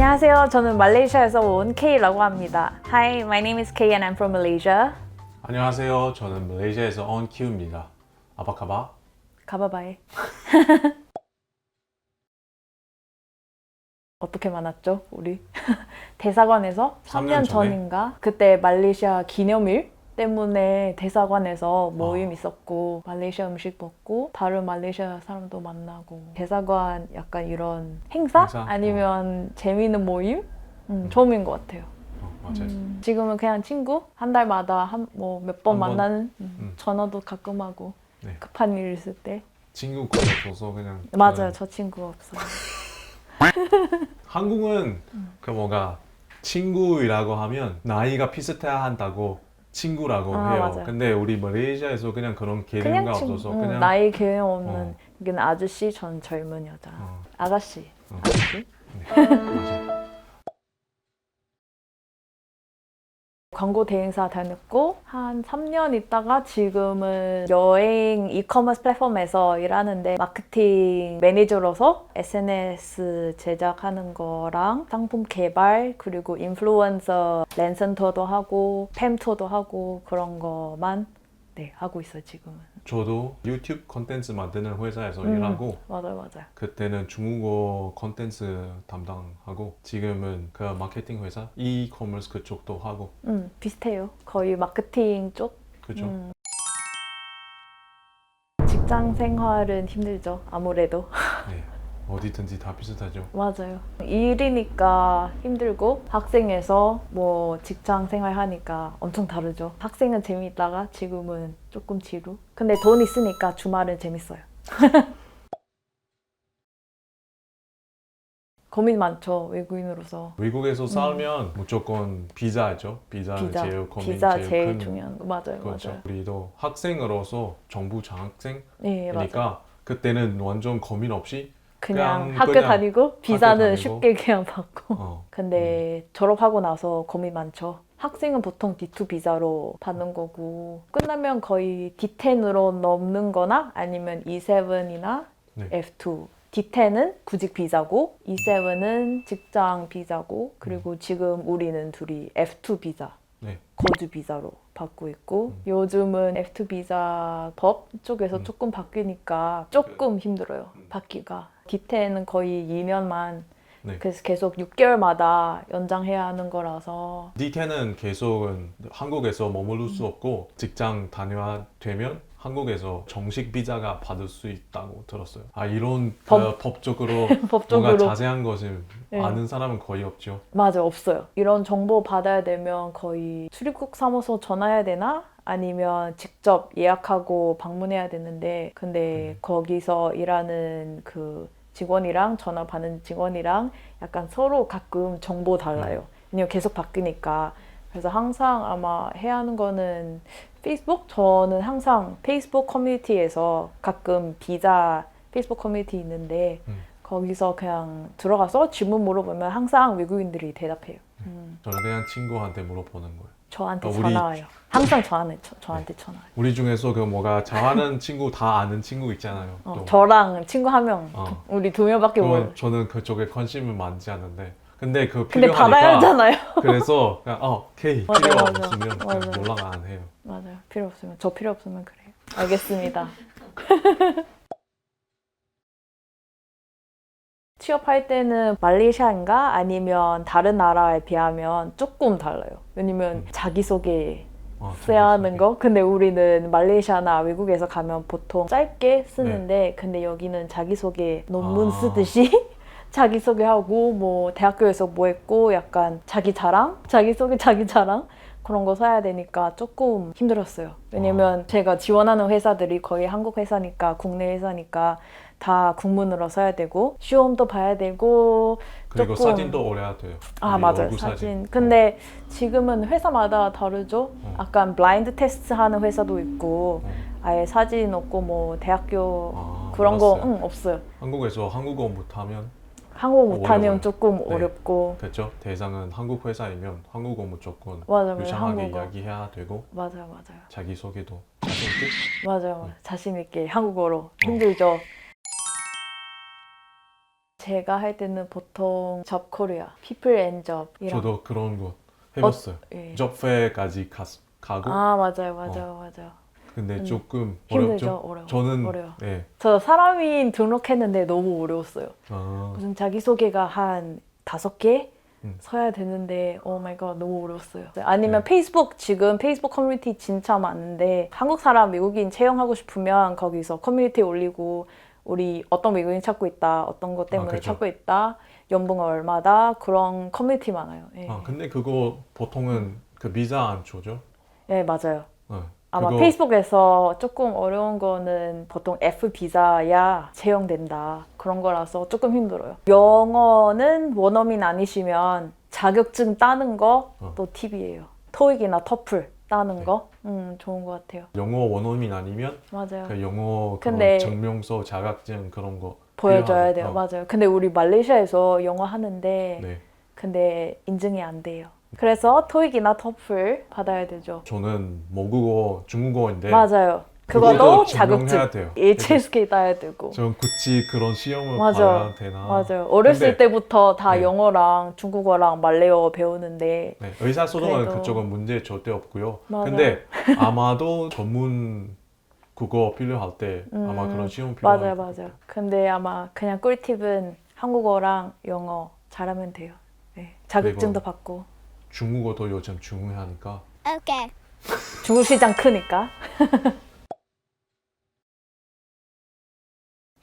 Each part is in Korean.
안녕하세요. 저는 말레이시아에서 온 K라고 합니다. Hi, my name is K and I'm from Malaysia. 안녕하세요. 저는 말레이시아에서 온 키우입니다. 아바카바. 가봐봐해. 어떻게 만났죠, 우리? 대사관에서 3년 3년 전에? 전인가? 그때 말레이시아 기념일 때문에 대사관에서 모임 아. 있었고 말레이시아 음식 먹고 다른 말레이시아 사람도 만나고 대사관 약간 이런 행사? 행사? 아니면 재미있는 모임? 음, 처음인 것 같아요. 어, 맞아요. 음, 지금은 그냥 친구 한 달마다 한 뭐 몇 번 한 번? 만나는 음, 음. 전화도 가끔 하고 네. 급한 일 있을 때 친구 거의 없어서 그냥. 맞아요 저는 저 친구 없어요 한국은 음. 그 뭐가 친구이라고 하면 나이가 비슷해야 한다고 친구라고 아, 해요. 맞아요. 근데 우리 말레이시아에서 그냥 그런 개념가 그냥 없어서 응, 그냥 나이 개념 없는 어. 여기는 아저씨 전 젊은 여자 어, 아가씨 어. 아저씨 맞아. 광고 대행사 다녔고 한 3년 있다가 지금은 여행 이커머스 플랫폼에서 일하는데 마케팅 매니저로서 SNS 제작하는 거랑 상품 개발 그리고 인플루언서 랜선터도 하고 팸토도 하고 그런 거만 네 하고 있어요 지금은 저도 유튜브 콘텐츠 만드는 회사에서 음. 일하고 맞아요 맞아요 그때는 중국어 콘텐츠 담당하고 지금은 그 마케팅 회사 이커머스 그쪽도 하고 음 비슷해요 거의 마케팅 쪽 그죠? 음. 직장 생활은 힘들죠 아무래도 네. 어디든지 다 비슷하죠. 맞아요. 일이니까 힘들고 학생에서 뭐 직장 생활 하니까 엄청 다르죠. 학생은 재미있다가 지금은 조금 지루. 근데 돈 있으니까 주말은 재밌어요. 고민 많죠 외국인으로서. 외국에서 살면 무조건 비자죠. 비자는 음. 비자, 제일 고민 비자 제일, 큰 중요한 거 맞아요, 거죠. 맞아요. 우리도 학생으로서 정부 장학생 네, 그러니까. 그때는 완전 고민 없이 그냥, 그냥- 학교 그냥 다니고 비자는 다니고. 쉽게 그냥 받고. 어, 근데 졸업하고 나서 고민 많죠. 학생은 보통 D2 비자로 받는 거고 끝나면 거의 D10으로 넘는 거나 아니면 E7이나 네. F2 D10은 구직 비자고 E7은 직장 비자고 그리고 지금 우리는 둘이 F2 비자 네. 거주 비자로 받고 있고 음. 요즘은 F2 비자 법 쪽에서 음. 조금 바뀌니까 조금 힘들어요 음. 받기가 D10은 거의 2년만 네. 그래서 계속 6개월마다 연장해야 하는 거라서 D10은 계속은 한국에서 머무를 음. 수 없고 직장 다녀야 되면 한국에서 정식 비자가 받을 수 있다고 들었어요. 아 이런 그 법- 법적으로 법적으로 뭔가 자세한 것을 네. 아는 사람은 거의 없죠. 맞아 없어요. 이런 정보 받아야 되면 거의 출입국 사무소 전화해야 되나? 아니면 직접 예약하고 방문해야 되는데 근데 음. 거기서 일하는 그 직원이랑 전화 받는 직원이랑 약간 서로 가끔 정보 달라요. 왜냐면 계속 바뀌니까 그래서 항상 아마 해야 하는 거는 페이스북 저는 항상 페이스북 커뮤니티에서 가끔 비자 페이스북 커뮤니티 있는데 음. 거기서 그냥 들어가서 질문 물어보면 항상 외국인들이 대답해요. 음, 저는 그냥 친구한테 물어보는 거예요. 저한테 어, 우리- 전화 와요. 항상 저한테 저, 저한테 전화 와요. 우리 중에서 그 뭐가 잘하는 친구 다 아는 친구 있잖아요. 어, 또. 저랑 친구 한 명, 어. 우리 두 명밖에 몰라. 저는 그쪽에 관심은 많지 않은데 근데 그 근데 필요하니까 받아야 하잖아요. 그래서 그냥 어 K 맞아, 필요 맞아. 없으면 그냥 맞아. 연락 안 해요. 맞아요. 필요 없으면 저 필요 없으면 그래요. 알겠습니다. 취업할 때는 말레이시아인가 아니면 다른 나라에 비하면 조금 달라요. 왜냐면 음. 자기소개 어, 써야 하는. 거. 근데 우리는 말레이시아나 외국에서 가면 보통 짧게 쓰는데 네. 근데 여기는 자기소개 논문 아. 쓰듯이 자기소개하고 뭐 대학교에서 뭐 했고 약간 자기 자랑, 자기소개, 자기 자랑 그런 거 써야 되니까 조금 힘들었어요. 왜냐면 아. 제가 지원하는 회사들이 거의 한국 회사니까 국내 회사니까 다 국문으로 써야 되고 시험도 봐야 되고 그리고 조금- 사진도 올려야 돼요. 아 우리 맞아요 얼굴 사진. 근데 지금은 회사마다 다르죠. 어. 약간 블라인드 테스트 하는 회사도 있고 어. 아예 사진 없고 뭐 대학교 아, 그런 거 몰랐어요. 응, 없어요. 한국에서 한국어 못하면 한국어 못하면 어려워요. 조금 네. 어렵고 그렇죠. 대상은 한국 회사이면 한국어 무조건 맞아요, 맞아요. 유창하게 한국어 이야기해야 되고 맞아요, 맞아요, 자기 소개도 자신 있게 맞아요. 맞아요. 자신 있게 한국어로 힘들죠. 제가 할 때는 보통 Job Korea, People and Job이랑 저도 그런 거 해봤어요. 예. 접회까지 가, 가고 아 맞아요, 맞아요, 맞아요. 근데 음. 조금 힘들죠, 어렵죠. 어려워. 저는 어려워. 네. 저 사람인 등록했는데 너무 어려웠어요. 아, 무슨 자기 소개가 한 다섯 개 음. 서야 되는데 오 마이 갓 너무 어려웠어요. 아니면 네. 페이스북 지금 페이스북 커뮤니티 진짜 많은데 한국 사람 외국인 채용하고 싶으면 거기서 커뮤니티 올리고 우리 어떤 외국인 찾고 있다 어떤 것 때문에 그죠. 찾고 있다 연봉 얼마다 그런 커뮤니티 많아요. 예, 아 근데 그거 보통은 그 비자 안 줘죠? 예 맞아요. 네. 아마 그거- 페이스북에서 조금 어려운 거는 보통 F 비자야 채용된다 그런 거라서 조금 힘들어요. 영어는 원어민 아니시면 자격증 따는 거 어. 또 팁이에요. 토익이나 터플 따는 거, 음 좋은 것 같아요. 영어 원어민 아니면 맞아요. 그 영어 그런 근데- 증명서 자격증 그런 거 보여줘야 필요하고. 돼요. 어, 맞아요. 근데 우리 말레이시아에서 영어 하는데 네. 근데 인증이 안 돼요. 그래서 토익이나 터플 받아야 되죠. 저는 모국어 중국어인데 맞아요. 증명해야 자격증 돼요. HSK 따야 되고. 전 굳이 그런 시험을 맞아. 봐야 되나? 맞아요. 어렸을 근데- 때부터 다 네. 영어랑 중국어랑 말레이어 배우는데 네, 의사소통은 그래도- 그쪽은 문제 절대 없고요. 맞아요. 근데 아마도 전문 국어 필요할 때 아마 음, 그런 시험 필요할 맞아요, 것 맞아요. 근데 아마 그냥 꿀팁은 한국어랑 영어 잘하면 돼요. 네. 자격증도 받고 중국어도 요즘 중요하니까 Okay. 중국 시장 크니까.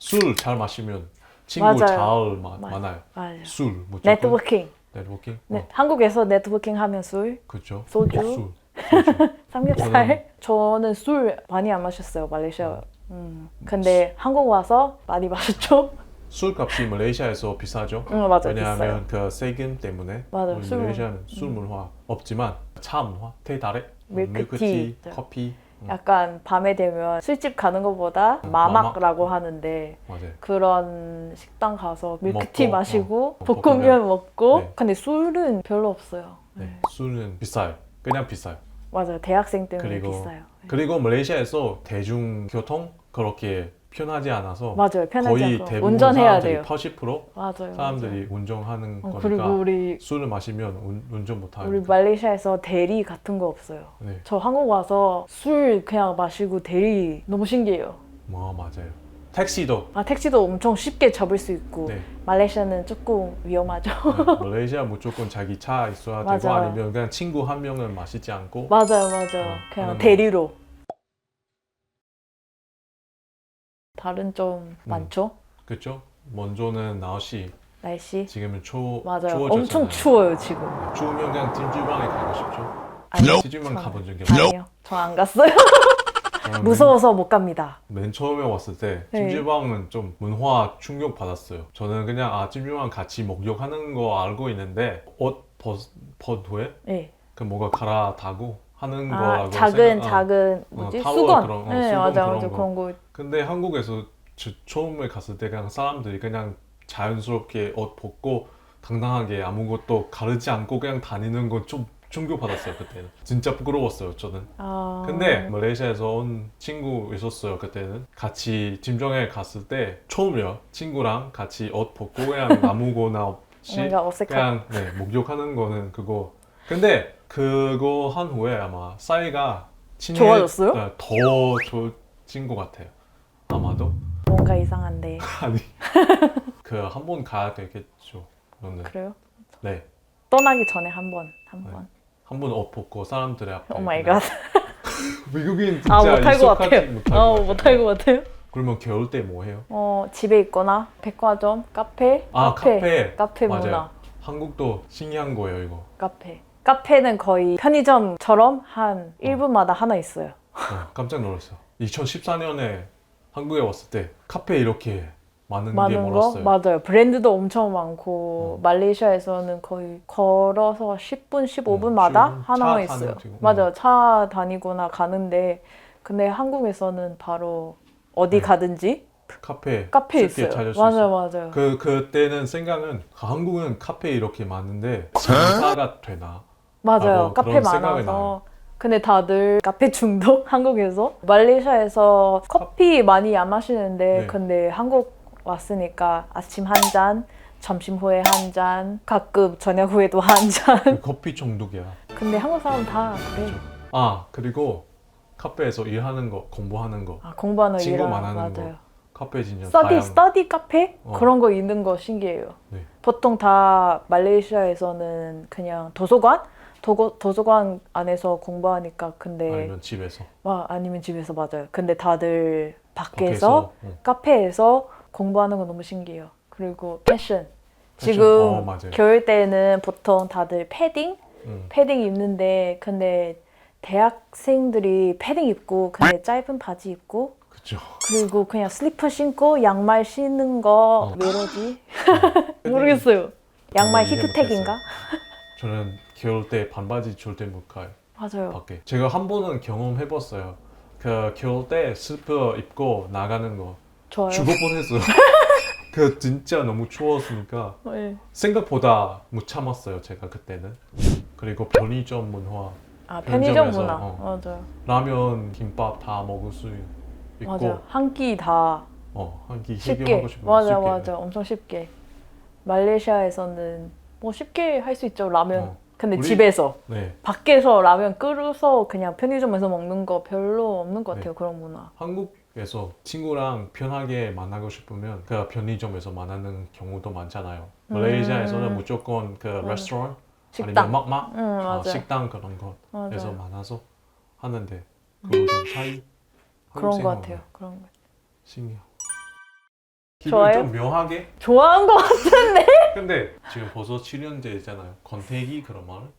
술 잘 마시면 친구 맞아요. 잘 마, 맞아요. 많아요. 맞아요. 술 무조건 네트워킹. 네트워킹. 네, 어, 한국에서 네트워킹 하면 술, 그렇죠. 소주. 술. 삼겹살. 저는 술 많이 안 마셨어요, 말레이시아. 음. 근데 한국 와서 많이 마셨죠? 술값이 말레이시아에서 비싸죠. 응, 맞아요. 왜냐하면 그 세금 때문에 맞아요, 우리 술 음. 말레이시아는 술 문화 없지만 차 문화, 테다레, 밀크티. 커피 약간 밤에 되면 술집 가는 것보다 음, 마막라고 하는데 맞아요. 그런 식당 가서 밀크티 먹고, 마시고 어, 볶음면 먹고 네. 근데 술은 별로 없어요. 네, 네. 술은 비싸요. 그냥 비싸요. 맞아요. 대학생 때문에 그리고- 비싸요. 네. 그리고 말레이시아에서 대중교통 그렇게 편하지 않아서 맞아요. 편하지 거의 않고 대부분 운전해야 사람들이 돼요. 80% 맞아요. 사람들이 운전하는. 어, 거니까 그리고 우리 술을 마시면 운, 운전 못 우리 합니다. 말레이시아에서 대리 같은 거 없어요. 네, 저 한국 와서 술 그냥 마시고 대리 너무 신기해요. 뭐 맞아요. 택시도 아 택시도 엄청 쉽게 잡을 수 있고 네, 말레이시아는 조금 위험하죠. 네, 말레이시아 무조건 자기 차 있어야 되고 맞아요. 아니면 그냥 친구 한 명은 마시지 않고 맞아요, 맞아요. 어, 그냥. 대리로. 다른 점 음. 많죠? 그렇죠. 먼저는 날씨 날씨. 지금은 추 맞아요. 추워졌잖아요. 엄청 추워요 지금. 추우면 그냥 찜질방에 가고 싶죠. 아니요. 찜질방 저는- 가본 적이 없어요. 아니요. 저 안 갔어요. 저는 무서워서 못 갑니다. 맨 처음에 왔을 때 네. 찜질방은 좀 문화 충격 받았어요. 저는 그냥 아 찜질방 같이 목욕하는 거 알고 있는데 옷 벗, 벗 후에 네. 그 뭐가 갈아타고 하는 아 거라고 작은 생각- 어. 작은 뭐지 타월 수건. 그런- 어, 네 수건 맞아 그런 맞아 거. 그런 거. 근데 한국에서 저, 처음에 갔을 때 그냥 사람들이 그냥 자연스럽게 옷 벗고 당당하게 아무것도 가르지 않고 그냥 다니는 건 좀 충격 받았어요 그때는 진짜 부끄러웠어요 저는 아. 근데 말레이시아에서 온 친구 있었어요 그때는 같이 짐정에 갔을 때 처음이요 친구랑 같이 옷 벗고 그냥 아무거나 없이 뭔가 어색한. 그냥 네, 목욕하는 거는 그거 근데 그거 한 후에 아마 사이가 친해 좋아졌어요? 네, 더 좋아진 것 같아요 아마도 뭔가 이상한데. 아니 그 한 번 가야 되겠죠 저는 그래요? 네한 떠나기 전에 한 번, 한 네. 번. 번옷 벗고 사람들 앞에 오 마이 그냥 갓. 외국인 진짜 아 못할 것 익숙하지 같아요. 못할 어것 못할 것 같아요. 그러면 겨울 때 뭐 해요? 어 집에 있거나 백화점, 카페, 아 카페, 카페 맞아요. 문화, 한국도 신기한 거예요 이거 카페. 카페는 거의 편의점처럼 한 1분마다 하나 있어요. 어, 깜짝 놀랐어요 2014년에 한국에 왔을 때 카페 이렇게 많은, 게 많은 거 몰랐어요 맞아요. 브랜드도 엄청 많고 음. 말레이시아에서는 거의 걸어서 10분, 15분마다 10분? 하나만 차 있어요. 다니고. 맞아요. 차 다니거나 가는데 근데 한국에서는 바로 어디 네. 가든지 카페 카페 쉽게 있어요. 찾을 수 맞아요, 있어요 맞아요. 그 그때는 생각은 아, 한국은 카페 이렇게 많은데 장사가 되나? 맞아요. 하고 카페 그런 생각이 많아서. 나요. 근데 다들 카페 중독 한국에서 말레이시아에서 커피 많이 안 마시는데 네. 근데 한국 왔으니까 아침 한 잔 점심 후에 한 잔, 가끔 저녁 후에도 한 잔. 그 커피 중독이야. 근데 한국 사람 다 그래. 아 그리고 카페에서 일하는 거, 공부하는 거, 아, 공부하는 친구 일은 만나는 맞아요. 거. 카페 진짜 스터디 다양. 스터디 카페 어. 그런 거 있는 거 신기해요. 네. 보통 다 말레이시아에서는 그냥 도서관 도고, 도서관 안에서 공부하니까 근데 아니면 집에서 와 아니면 집에서 맞아요. 근데 다들 밖에서, 응. 카페에서 공부하는 거 너무 신기해요. 그리고 패션. 패션. 지금 어, 맞아요. 겨울 때는 보통 다들 패딩 응. 패딩 입는데 근데 대학생들이 패딩 입고 근데 짧은 바지 입고 그죠. 그리고 그냥 슬리퍼 신고 양말 신는 거 어. 왜 이러지? 모르겠어요. 양말 저는 이해 히트텍인가? 저는 겨울 때 반바지 절대 못 가요. 맞아요. 밖에. 제가 한 번은 경험해봤어요. 그 겨울 때 슬퍼 입고 나가는 거 좋아요. 죽을 뻔했어요. 그 진짜 너무 추웠으니까 네. 생각보다 못 참았어요. 제가 그때는. 그리고 편의점 문화, 아 편의점 편의점에서, 문화 어. 맞아요. 라면, 김밥 다 먹을 수 있고, 맞아요. 한 끼 다 어, 한끼 쉽게 해결하고 싶으면 맞아 쉽게. 맞아 엄청 쉽게 말레이시아에서는 뭐 쉽게 할 수 있죠 라면. 어. 근데 우리- 집에서 네, 밖에서 라면 끓여서 그냥 편의점에서 먹는 거 별로 없는 것 네. 같아요 그런 문화. 한국에서 친구랑 편하게 만나고 싶으면 그 편의점에서 만나는 경우도 많잖아요. 말레이시아에서는 음. 무조건 그 맞아. 레스토랑. 아니면 막막 응 아, 맞아요. 식당 그런 맞아요. 만나서 하는데 좀 차이 그런 것 같아요. 그런 거. 신기해. 좋아요? 좀 묘하게 좋아한 거 같은데? 근데 지금 벌써 7년째잖아요. 권태기 그런 말